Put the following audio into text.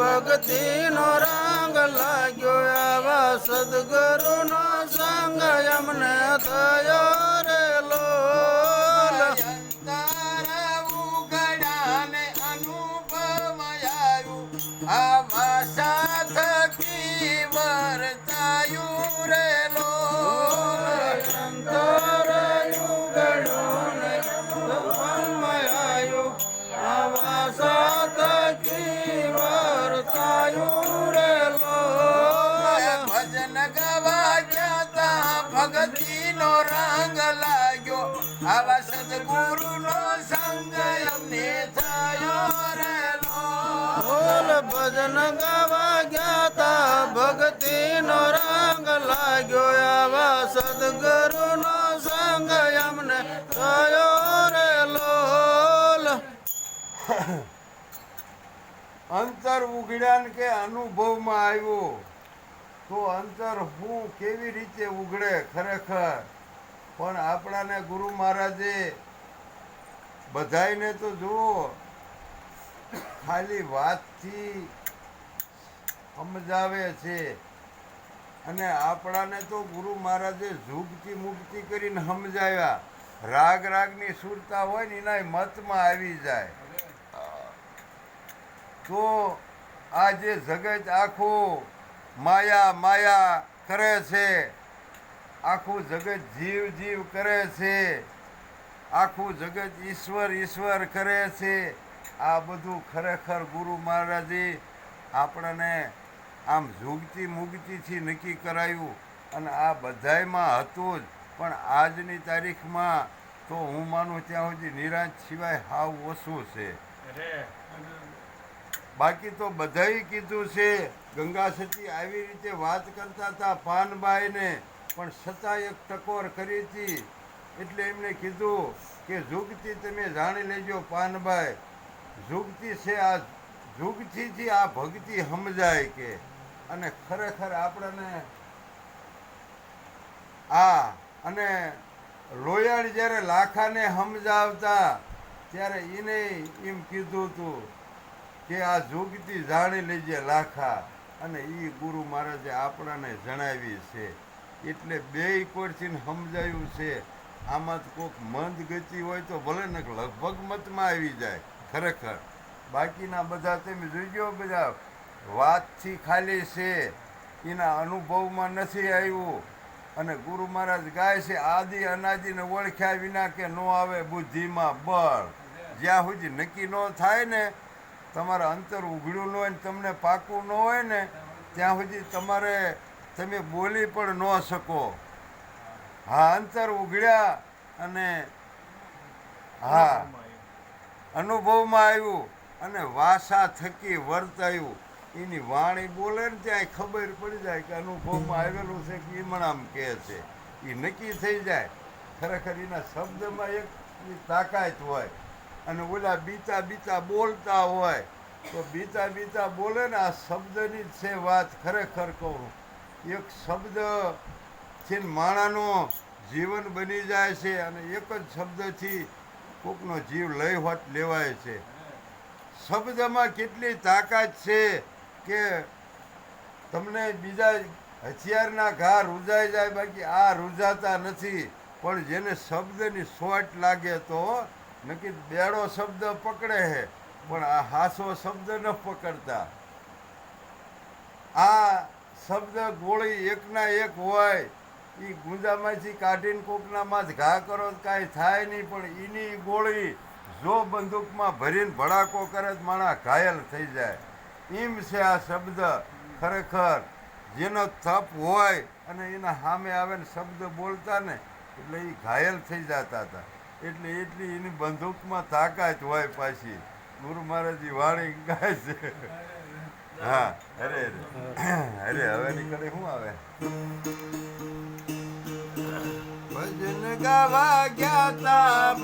ભક્તિ નો રંગ લાગ્યો આવા સદગુરુ નો સંગ અમને થયો રે આવા સદગુરુ નો સંગ અમને થયો રેલો બોલ ભજન ગાવા ગયા તા ભક્તિ નો રંગ લાગ્યો આવા સદગુરુ નો સંગ અમને થયો રે લોલ અંતર ઉઘડ્યા ને કે અનુભવમાં આવ્યો તો અંતર હું કેવી રીતે ઉઘડે ખરેખર? પણ આપણાને ગુરુ મહારાજે બધાયને તો જુઓ, ખાલી વાતથી સમજાવે છે. અને આપણાને તો ગુરુ મહારાજે ઝૂકતી મુક્તિ કરીને સમજાવ્યા. રાગ રાગની સુરતા હોય ને એના મતમાં આવી જાય. તો આ જે જગત આખું માયા માયા કરે છે. આખું જગત જીવ જીવ કરે છે. આખું જગત ઈશ્વર ઈશ્વર કરે છે. આ બધું ખરેખર ગુરુ મહારાજે આપણને આમ ઝૂગતી મુગતીથી નક્કી કરાયું. અને આ બધાયમાં હતું જ. પણ આજની તારીખમાં તો હું માનું ત્યાં સુધી નિરાંત સિવાય હાવ ઓછું છે. બાકી તો બધાએ કીધું છે. ગંગા સતી આવી રીતે વાત કરતા હતા પાનબાઈને. પણ છતાં એક ટકોર કરી હતી. એટલે એમને કીધું કે જુગતી તમે જાણી લેજો પાનભાઈ જુગતી છે આ જુગતીથી આ ભક્તિ સમજાય કે. અને ખરેખર આપણને આ અને લોયાળ જ્યારે લાખાને સમજાવતા ત્યારે એને એમ કીધું હતું કે આ જોગતી જાણી લેજે લાખા. અને એ ગુરુ મહારાજે આપણાને જણાવી છે. એટલે બે કોરથી સમજાયું છે. આમાં કોઈક મંદ ગતિ હોય તો ભલે ને લગભગ મતમાં આવી જાય, ખરેખર. બાકીના બધા તમે જોઈજો બધા, વાતથી ખાલી છે. એના અનુભવમાં નથી આવ્યું. અને ગુરુ મહારાજ ગાય છે, આદિ અનાદિને ઓળખ્યા વિના કે ન આવે બુદ્ધિમાં બળ. જ્યાં સુધી નક્કી ન થાય ને, તમારા અંતર ઉઘડ્યું ન હોય ને, તમને પાકું ન હોય ને, ત્યાં સુધી તમારે તમે બોલી પણ ન શકો. હા, અંતર ઉઘડ્યા અને હા, અનુભવમાં આવ્યું અને વાસા થકી વર્તાયું એની વાણી બોલે ને ત્યાં ખબર પડી જાય કે અનુભવમાં આવેલું છે કે ઈમણામ કહે છે. એ નક્કી થઈ જાય. ખરેખર એના શબ્દમાં એક તાકાત હોય અને ઓલા બીતા બીતા બોલતા હોય. તો બીતા બીતા બોલે ને આ શબ્દની જ છે વાત ખરેખર કહું. એક શબ્દ છે માણાનો જીવન બની જાય છે અને એક જ શબ્દથી કોકનો જીવ લઈ હોત લેવાય છે. શબ્દમાં કેટલી તાકાત છે કે તમને બીજા હથિયારના ઘા રૂજાઈ જાય, બાકી આ રૂજાતા નથી. પણ જેને શબ્દની સોટ લાગે તો નક્કી બેડો શબ્દ પકડે છે પણ આ હાસો શબ્દ ન પકડતા. આ શબ્દ ગોળી એકના એક હોય એ ગુંજામાંથી કાઢીને કોકનામાં જ ઘા કરો, કાંઈ થાય નહીં, પણ એની ગોળી જો બંદૂકમાં ભરીને ભડાકો કરે તો માણસ ઘાયલ થઈ જાય. એમ છે આ શબ્દ ખરેખર. જેનો તપ હોય અને એના સામે આવે ને શબ્દ બોલતા ને, એટલે એ ઘાયલ થઈ જતા હતા. એટલે એટલી એની બંદૂકમાં તાકાત હોય પાછી. ગુરુ મહારાજની વાણી ગાય છે. હા અરે અરે. હવે નીકળે શું આવે? ભજન ગાવા ગયા તા